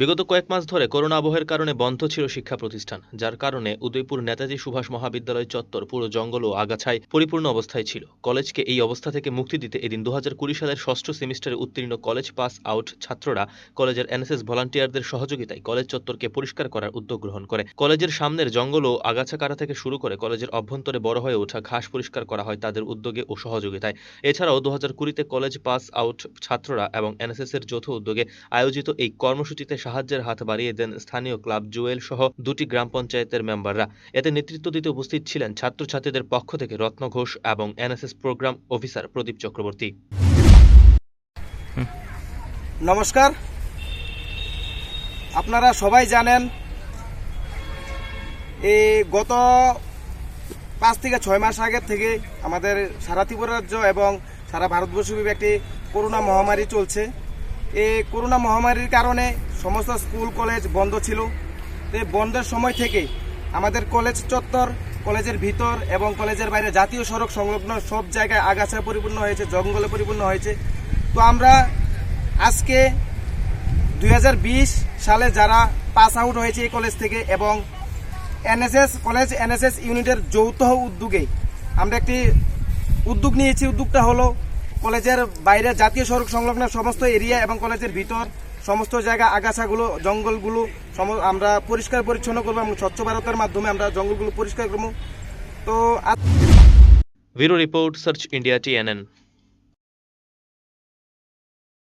বিগত কয়েক মাস ধরে করোনা আবহের কারণে বন্ধ ছিল শিক্ষা প্রতিষ্ঠান, যার কারণে উদয়পুর নেতাজি সুভাষ মহাবিদ্যালয় চত্বর পুরো জঙ্গল ও আগাছায় পরিপূর্ণ অবস্থায় ছিল। কলেজকে এই অবস্থা থেকে মুক্তি দিতে এদিন দু হাজার কুড়ি সালের ষষ্ঠ সেমিস্টারে উত্তীর্ণ কলেজ পাস আউট ছাত্ররা কলেজের এনএসএস ভলান্টিয়ারদের সহযোগিতায় কলেজ চত্বরকে পরিষ্কার করার উদ্যোগ গ্রহণ করে। কলেজের সামনের জঙ্গল ও আগাছা কাটা থেকে শুরু করে কলেজের অভ্যন্তরে বড় হয়ে ওঠা ঘাস পরিষ্কার করা হয় তাদের উদ্যোগে ও সহযোগিতায়। এছাড়াও দু হাজার কুড়িতে কলেজ পাস আউট ছাত্ররা এবং এনএসএস এর যৌথ উদ্যোগে আয়োজিত এই কর্মসূচিতে সাহায্যের হাত বাড়িয়ে দেন স্থানীয় ক্লাব জুয়েল সহ দুটি গ্রাম পঞ্চায়েতের মেম্বাররা। এতে নেতৃত্ব দিতে উপস্থিত ছিলেন ছাত্রছাত্রীদের পক্ষ থেকে রত্ন ঘোষ এবং NSS programme officer Pradip Chakraborty. নমস্কার। আপনারা সবাই জানেন এই গত পাঁচ থেকে ছয় মাস আগের থেকে আমাদের সারা ত্রিপুরা রাজ্য এবং সারা ভারতবর্ষব্যাপী একটি করোনা মহামারী চলছে। এই করোনা মহামারীর কারণে সমস্ত স্কুল, কলেজ বন্ধ ছিল। তো বন্ধের সময় থেকে আমাদের কলেজ চত্বর, কলেজের ভিতর এবং কলেজের বাইরে জাতীয় সড়ক সংলগ্ন সব জায়গায় আগাছা পরিপূর্ণ হয়েছে, জঙ্গলে পরিপূর্ণ হয়েছে। তো আমরা আজকে দু হাজার বিশ সালে যারা পাস আউট হয়েছে এই কলেজ থেকে এবং এনএসএস, কলেজ এনএসএস ইউনিটের যৌথ উদ্যোগে আমরা একটি উদ্যোগ নিয়েছি। উদ্যোগটা হলো কলেজের বাইরে জাতীয় সড়ক সংলগ্ন সমস্ত এরিয়া এবং কলেজের ভিতর সমস্ত জায়গা, আগাছাগুলো, জঙ্গলগুলো আমরা পরিষ্কার পরিচ্ছন্ন করব এবং স্বচ্ছ ভারতের মাধ্যমে আমরা জঙ্গলগুলো পরিষ্কার করব। তো bureau report, search India, TNN.